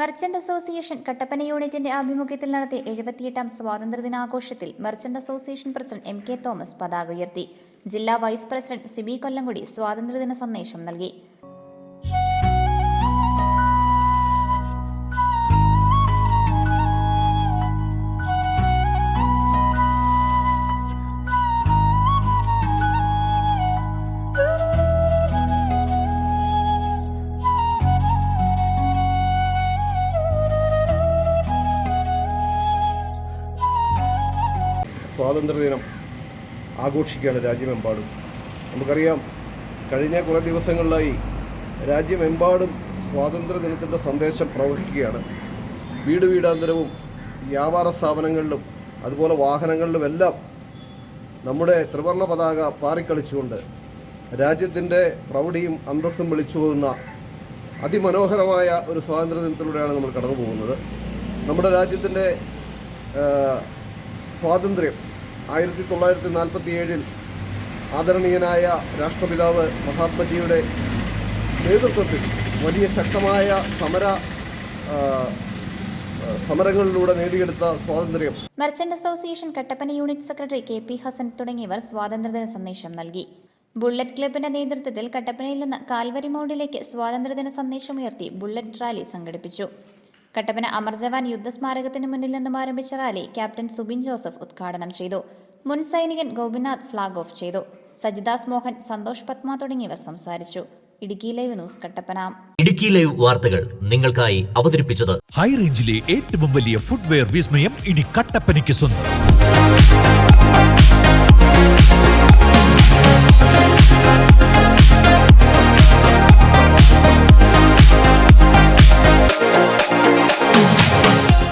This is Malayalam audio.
മെർച്ചന്റ് അസോസിയേഷൻ കട്ടപ്പന യൂണിറ്റിന്റെ ആഭിമുഖ്യത്തിൽ നടത്തിയ എഴുപത്തിയെട്ടാം സ്വാതന്ത്ര്യദിനാഘോഷത്തിൽ merchant association president M K Thomas പതാക ഉയർത്തി. ജില്ലാ വൈസ് പ്രസിഡന്റ് സിബി കൊല്ലംകുടി സ്വാതന്ത്ര്യദിന സന്ദേശം നൽകി. സ്വാതന്ത്ര്യദിനം ആഘോഷിക്കുകയാണ് രാജ്യമെമ്പാടും. നമുക്കറിയാം കഴിഞ്ഞ കുറേ ദിവസങ്ങളിലായി രാജ്യമെമ്പാടും സ്വാതന്ത്ര്യദിനത്തിന്റെ സന്ദേശം പ്രവഹിക്കുകയാണ്. വീട് വീടാന്തരവും വ്യാപാര സ്ഥാപനങ്ങളിലും അതുപോലെ വാഹനങ്ങളിലുമെല്ലാം നമ്മുടെ ത്രിവർണ പതാക പാറിക്കളിച്ചുകൊണ്ട് രാജ്യത്തിന്റെ പ്രൗഢിയും അന്തസ്സും വിളിച്ചു പോകുന്ന അതിമനോഹരമായ ഒരു സ്വാതന്ത്ര്യദിനത്തിലൂടെയാണ് നമ്മൾ കടന്നു പോകുന്നത് നമ്മുടെ രാജ്യത്തിന്റെ സ്വാതന്ത്ര്യം ആയിരത്തി തൊള്ളായിരത്തി നാൽപ്പത്തി ഏഴിൽ ആദരണീയനായ രാഷ്ട്രപിതാവ് മഹാത്മജിയുടെ നേതൃത്വത്തിൽ വലിയ ശക്തമായ സമര സമരങ്ങളിലൂടെ നേടിയെടുത്ത സ്വാതന്ത്ര്യം. Merchant association Kattappana unit secretary K P Hasan തുടങ്ങിയവർ സ്വാതന്ത്ര്യദിന സന്ദേശം നൽകി. ബുള്ളറ്റ് ക്ലബിന്റെ നേതൃത്വത്തിൽ കട്ടപ്പനയിൽ നിന്ന് കാൽവരി മൗണ്ടിലേക്ക് സ്വാതന്ത്ര്യദിന സന്ദേശം ഉയർത്തി ബുള്ളറ്റ് റാലി സംഘടിപ്പിച്ചു. കട്ടപ്പന അമർ ജവാൻ യുദ്ധസ്മാരകത്തിന് മുന്നിൽ നിന്നും ആരംഭിച്ച റാലി ക്യാപ്റ്റൻ സുബിൻ ജോസഫ് ഉദ്ഘാടനം ചെയ്തു. മുൻ സൈനികൻ ഗോപിനാഥ് ഫ്ളാഗ് ഓഫ് ചെയ്തു. സജിദാസ് മോഹൻ സന്തോഷ് പത്മ തുടങ്ങിയവർ സംസാരിച്ചു. Idukki live news Kattappana. Idukki live വാർത്തകൾ നിങ്ങൾക്കായി അവതരിപ്പിച്ചത് ഹൈ റേഞ്ചിലെ ഏറ്റവും വലിയ ഫുട്വെയർ വിസ്മയം ഇനി കട്ടപ്പനയ്ക്ക് സ്വന്തം.